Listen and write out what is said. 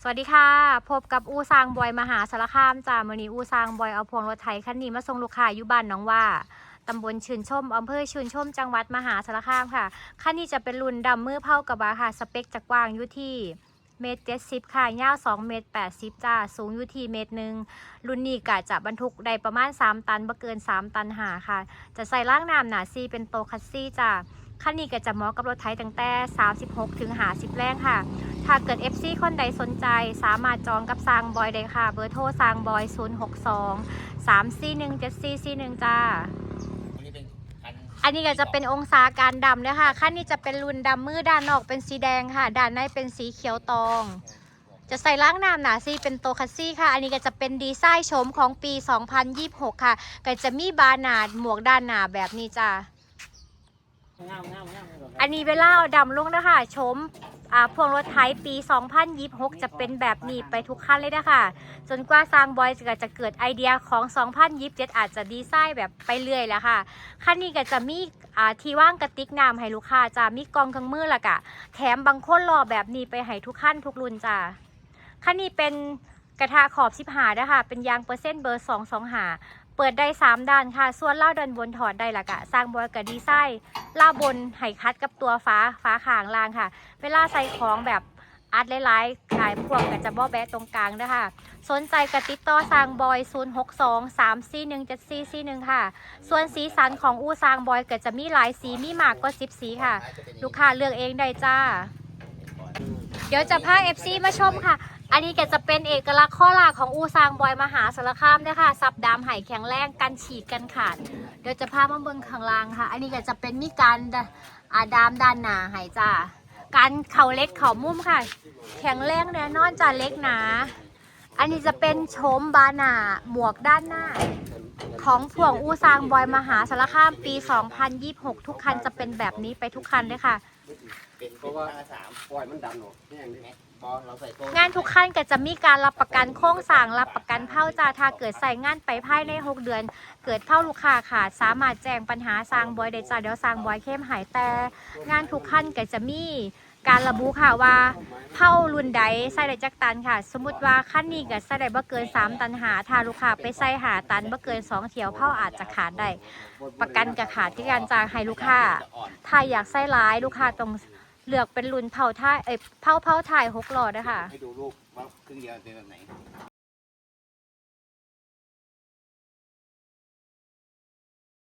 สวัสดีค่ะ พบกับอูซางบอยมหาสารคามจ้ามือนี้อูซางบอยเอาพวงรถไถคันนี้มาส่งลูกค้าอยู่บ้านหน้องว่าตำบลชื่นชมอำเภอชื่นชมจังหวัดมหาสารคามค่ะคันนี้จะเป็นรุ่นดำมือเผากระบะค่ะสเปคจะกว้างอยู่ที่เมตรเจ็ดสิบค่ะ ยาวสองเมตรแปดสิบจ้า สูงอยู่ที่เมตรหนึ่ง รุ่นนี้กะจะบรรทุกได้ประมาณ3ตันบ่เกิน3ตันหาค่ะ จะใส่ล่างน้ำหนาซีเป็นโตคัสซี่จ้าคันนี้ก็จะเหมาะกับรถไถตั้งแต่36ถึง50แรงค่ะ ถ้าเกิด FC คนใดสนใจสามารถจองกับซางบอยได้ค่ะ เบอร์โทรซางบอย 062 341 7441 จ้า อันนี้เป็นคันอันนี้ก็จะเป็นองศาการดำเลยค่ะขั้นนี้จะเป็นรุ่นดำมือด้านนอกเป็นสีแดงค่ะ ด้านในเป็นสีเขียวตอง จะใส่ล้างน้ำหนาซีเป็นโตคัสซี่ค่ะ อันนี้ก็จะเป็นดีไซน์โฉมของปี 2026 ค่ะ ก็จะมีบาร์หนาดหมวกด้านหนาแบบนี้จ้า อันนี้เวลาเอาดำลงนะคะชมพวงรถไถปี 2026 จะเป็นแบบนี้ไปทุกคันเลยนะคะจนกว่าซางบอยจะจะเกิดไอเดียของ 2027 อาจจะดีไซน์แบบไปเรื่อยแล้วค่ะคันนี้ก็จะมีที่ว่างกระติกน้ำให้ลูกค้าจะมีกองเครื่องมือละกะ แถมบางคนรอแบบนี้ไปให้ทุกขั้นทุกรุ่นจ้าคันนี้เป็นกระทะขอบสิบหานะคะเป็นยางเปอร์เซ็นต์เบอร์สองสองหา เปิดได้ 3ด้านค่ะ ส่วนเล่าด้านบนถอดได้ละกะ สร้างบอยกับดีไซน์ล่าบนไห้คัดกับตัวฟ้าฟ้าขางล่างค่ะ เวลาใส่ของแบบอัดหลายๆขายพวกกับจะบ่แบะตรงกลางด้วยค่ะสนใจกระติดต่อสร้างบอย 0 6 2 3 4 1 7 4 4 1 ค่ะ ส่วนสีสันของอู้สร้างบอยก็จะมีหลายสีมีมากกว่า 10 สีค่ะ ลูกค้าเลือกเองได้จ้า เดี๋ยวจะพา FC มาชมค่ะ อันนี้แกจะเป็นเอกลักษณ์ข้อหลักของอูซางบอยมหาสารคามด้วยค่ะซับดามไห่แข็งแรงกันฉีกกันขาด เดี๋ยวจะพามาเบิ่งข้างล่างค่ะ อันนี้แกจะเป็นมีการอาดามด้านหนาไห่จ้าการเข่าเล็กเข่ามุมค่ะ แข็งแรงแน่นอนจ้าเล็กหนา อันนี้จะเป็นโฉมบานาหมวกด้านหน้า ของพวงอูซางบอยมหาสารคามปี 2026 ทุกคันจะเป็นแบบนี้ไปทุกคันเลยค่ะ เป็นเพเพราะราะว่าว่าสามปล่อยมันดันออกแห้งใช่นี่ไหมบอลเราใส่โต้งานทุกขั้นก็จะมีการรับประกันโครงสร้างรับประกันเผาจ้าถ้าเกิดใส่งานไปภายใน 6 เดือน เกิดเผาลูกค้าขาดสามารถแจ้งปัญหาสร้างบอยได้จ้าเดี๋ยวสร้างบอยเข้มหายแต่ งานทุกขั้นก็จะมีการระบุค่ะว่าเผารุ่นใดใส่ได้จักตันค่ะ สมมติว่าขั้นนี้ก็ใส่ได้บ่เกิน 3 ตันหาถ้าลูกค้าไปใส่หาตันบ่เกิน 2เที่ยวเผาอาจจะขาดได้ประกันกับขาดที่การจ้างให้ลูกค้าจะอ่อนถ้าอยากใส่ร้ายลูกค้าต้อง เลือกเป็นรุ่นเผาท่ายเอ้ยเผาเผาถ่ายหกหลอดนะคะให้ดูรูปว่าเครื่องยนต์เป็นแบบไหน